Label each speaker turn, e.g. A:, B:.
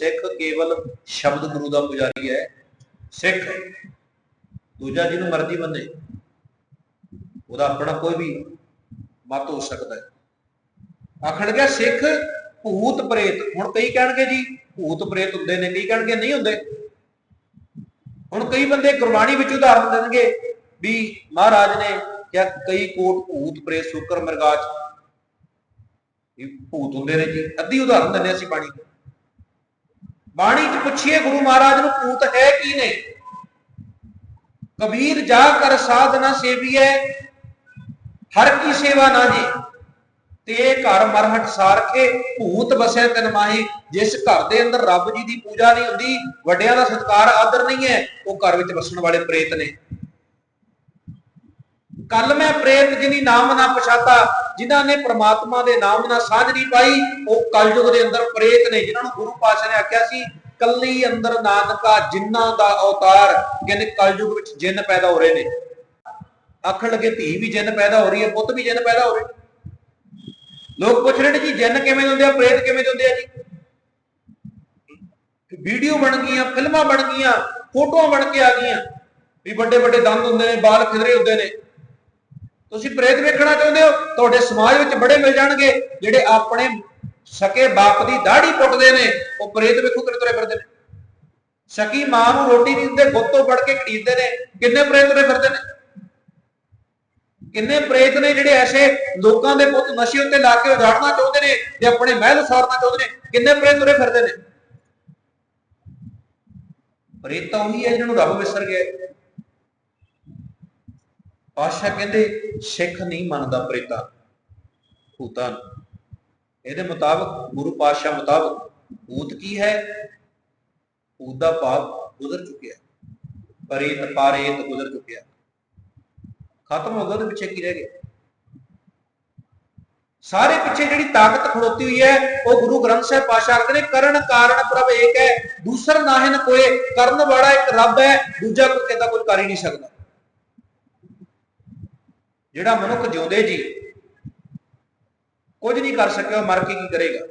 A: ਸਿੱਖ ਕੇਵਲ ਸ਼ਬਦ ਗੁਰੂ ਦਾ ਪੁਜਾਰੀ ਹੈ, ਸਿੱਖ ਦੂਜਾ ਜਿਹਨੂੰ ਮਰਜ਼ੀ ਮੰਨੇ, ਉਹਦਾ ਆਪਣਾ ਕੋਈ ਵੀ ਮਤ ਹੋ ਸਕਦਾ ਹੈ। ਆਖਣ ਗਿਆ, ਸਿੱਖ ਭੂਤ ਪ੍ਰੇਤ, ਹੁਣ ਕਈ ਕਹਿਣਗੇ ਜੀ, ਭੂਤ ਪ੍ਰੇਤ ਹੁੰਦੇ ਨੇ, ਕਈ ਕਹਿਣਗੇ ਨਹੀਂ ਹੁੰਦੇ। ਹੁਣ ਕਈ ਬੰਦੇ ਗੁਰਬਾਣੀ ਵਿੱਚ ਉਦਾਹਰਨ ਦੇਣਗੇ ਵੀ ਮਹਾਰਾਜ ਨੇ ਕਿਹਾ, ਕਈ ਕੋਟ ਭੂਤ ਪ੍ਰੇਤ, ਸ਼ੁਕਰ, ਮਰਗਾਚ। ਇਹ ਭੂਤ ਹੁੰਦੇ ਨੇ ਜੀ, ਅੱਧੀ ਉਦਾਹਰਨ ਦਿੰਦੇ ਅਸੀਂ ਬਾਣੀ। ਤੋਂ। ਬਾਣੀ ਚ ਪੁੱਛੀਏ, ਗੁਰੂ ਮਹਾਰਾਜ ਨੂੰ ਭੂਤ ਹੈ ਕੀ ਨੇ ਕਬੀਰ ਜਾ ਕਰ ਸਾਧਨਾ ਸੇਵੀਐ, ਹਰ ਕੀ ਸੇਵਾ ਨਾ ਜੀ। ਤੇ ਘਰ ਮਰਹਟ ਸਾਰਖੇ, ਭੂਤ ਵਸੈ ਤਨ ਮਾਹੀ। ਜਿਸ ਘਰ ਦੇ ਅੰਦਰ ਰੱਬ ਜੀ ਦੀ ਪੂਜਾ ਨਹੀਂ ਹੁੰਦੀ, ਵੱਡਿਆਂ ਦਾ ਸਤਿਕਾਰ ਆਦਰ ਨਹੀਂ ਹੈ, ਉਹ ਘਰ ਵਿੱਚ ਵਸਣ ਵਾਲੇ ਪ੍ਰੇਤ ਨੇ। ਕੱਲ ਮੈਂ ਪ੍ਰੇਤ ਜਿਨੀ ਨਾਮ ਨਾ ਪਛਾਤਾ, ਜਿਨ੍ਹਾਂ ਨੇ ਪ੍ਰਮਾਤਮਾ ਦੇ ਨਾਮ ਨਾਲ ਸਾਝ ਨਹੀਂ ਪਾਈ, ਉਹ ਕਲਯੁਗ ਦੇ ਅੰਦਰ ਪ੍ਰੇਤ ਨੇ, ਜਿਨ੍ਹਾਂ ਨੂੰ ਗੁਰੂ ਪਾਤਸ਼ਾਹ ਨੇ ਆਖਿਆ ਸੀ, ਕੱਲੀ ਅੰਦਰ ਨਾਨਕਾ ਜਿਨ੍ਹਾਂ ਦਾ ਅਵਤਾਰ ਕਹਿੰਦੇ ਕਲਯੁਗ ਵਿੱਚ ਜਿੰਨ ਪੈਦਾ ਹੋ ਰਹੇ ਨੇ। ਆਖਣ ਲੱਗੇ, ਧੀ ਵੀ ਜਿੰਨ ਪੈਦਾ ਹੋ ਰਹੀ ਹੈ, ਪੁੱਤ ਵੀ ਜਿੰਨ ਪੈਦਾ ਹੋ ਰਹੇ ਲੋਕ ਪੁੱਛ ਰਹੇ ਨੇ ਜੀ, ਜਿੰਨ ਕਿਵੇਂ ਦੇ ਹੁੰਦੇ ਆ, ਪ੍ਰੇਤ ਕਿਵੇਂ ਦੇ ਹੁੰਦੇ ਆ ਜੀ? ਵੀਡੀਓ ਬਣ ਗਈਆਂ, ਫਿਲਮਾਂ ਬਣ ਗਈਆਂ, ਫੋਟੋਆਂ ਬਣ ਕੇ ਆ ਗਈਆਂ। ਵੀ ਵੱਡੇ ਵੱਡੇ ਦੰਦ ਹੁੰਦੇ ਨੇ, ਬਾਲ ਖਿਦਰੇ ਹੁੰਦੇ ਨੇ। ਤੁਸੀਂ ਪ੍ਰੇਤ ਵੇਖਣਾ ਚਾਹੁੰਦੇ ਹੋ? ਤੁਹਾਡੇ ਸਮਾਜ ਵਿੱਚ ਬੜੇ ਮਿਲ ਜਾਣਗੇ। ਜਿਹੜੇ ਆਪਣੇ ਸਕੇ ਬਾਪ ਦੀ ਦਾੜੀ ਪੁੱਟਦੇ ਨੇ, ਉਹ ਪ੍ਰੇਤ ਵੇਖੋ ਕਿੰਨੇ ਤੁਰੇ ਫਿਰਦੇ ਨੇ। ਸਕੀ ਮਾਂ ਨੂੰ ਰੋਟੀ ਨਹੀਂ ਦਿੰਦੇ ਗੁੱਤੋਂ ਫੜ ਕੇ ਖਰੀਦਦੇ ਨੇ। ਕਿੰਨੇ ਪ੍ਰੇਤ ਤੁਰੇ ਫਿਰਦੇ ਨੇ? ਕਿੰਨੇ ਪ੍ਰੇਤ ਨੇ ਜਿਹੜੇ ਐਸੇ ਲੋਕਾਂ ਦੇ ਪੁੱਤ ਨਸ਼ੇ ਉੱਤੇ ਲਾ ਕੇ ਉਜਾੜਨਾ ਚਾਹੁੰਦੇ ਨੇ ਤੇ ਆਪਣੇ ਮਹਿਲ ਸਾਰਨਾ ਚਾਹੁੰਦੇ ਨੇ? ਕਿੰਨੇ ਪ੍ਰੇਤ ਤੁਰੇ ਫਿਰਦੇ ਨੇ? ਪ੍ਰੇਤ ਤਾਂ ਉਹੀ ਹੈ ਜਿਹਨਾਂ ਨੂੰ ਰੱਬ ਵਿਸਰ ਗਿਆ ਹੈ। ਪਾਤਸ਼ਾਹ ਕਹਿੰਦੇ, ਸਿੱਖ ਨਹੀਂ ਮੰਨਦਾ ਪ੍ਰੇਤਾ ਭੂਤਾਂ ਨੂੰ। ਇਹਦੇ ਮੁਤਾਬਕ, ਗੁਰੂ ਪਾਤਸ਼ਾਹ ਮੁਤਾਬਕ ਭੂਤ ਕੀ ਹੈ ਭੂਤ ਦਾ ਭਾਵ ਗੁਜ਼ਰ ਚੁੱਕਿਆ ਪ੍ਰੇਤ, ਪਾਰੇਤ ਗੁਜ਼ਰ ਚੁੱਕਿਆ ਖਤਮ ਹੋ ਗਿਆ, ਉਹਦੇ ਪਿੱਛੇ ਕੀ ਰਹਿ ਗਿਆ ਸਾਰੇ ਪਿੱਛੇ ਜਿਹੜੀ ਤਾਕਤ ਖੜੋਤੀ ਹੋਈ ਹੈ, ਉਹ ਗੁਰੂ ਗ੍ਰੰਥ ਸਾਹਿਬ ਪਾਸ਼ਾ ਕਹਿੰਦੇ ਨੇ, ਕਰਨ ਕਾਰਨ ਪ੍ਰਭ ਏਕ ਹੈ, ਦੂਸਰ ਨਾਹਿਨ ਕੋਏ, ਕਰਨ ਵਾਲਾ ਇੱਕ ਰੱਬ ਹੈ, ਦੂਜਾ ਕੋਈ ਕਹਿੰਦਾ ਕੋਈ ਕਰ ਹੀ ਨਹੀਂ ਸਕਦਾ ਜਿਹੜਾ ਮਨੁੱਖ ਜਿਉਂਦੇ ਜੀ ਕੁਝ ਨਹੀਂ ਕਰ ਸਕਿਆ ਮਰ ਕੇ ਕੀ ਕਰੇਗਾ?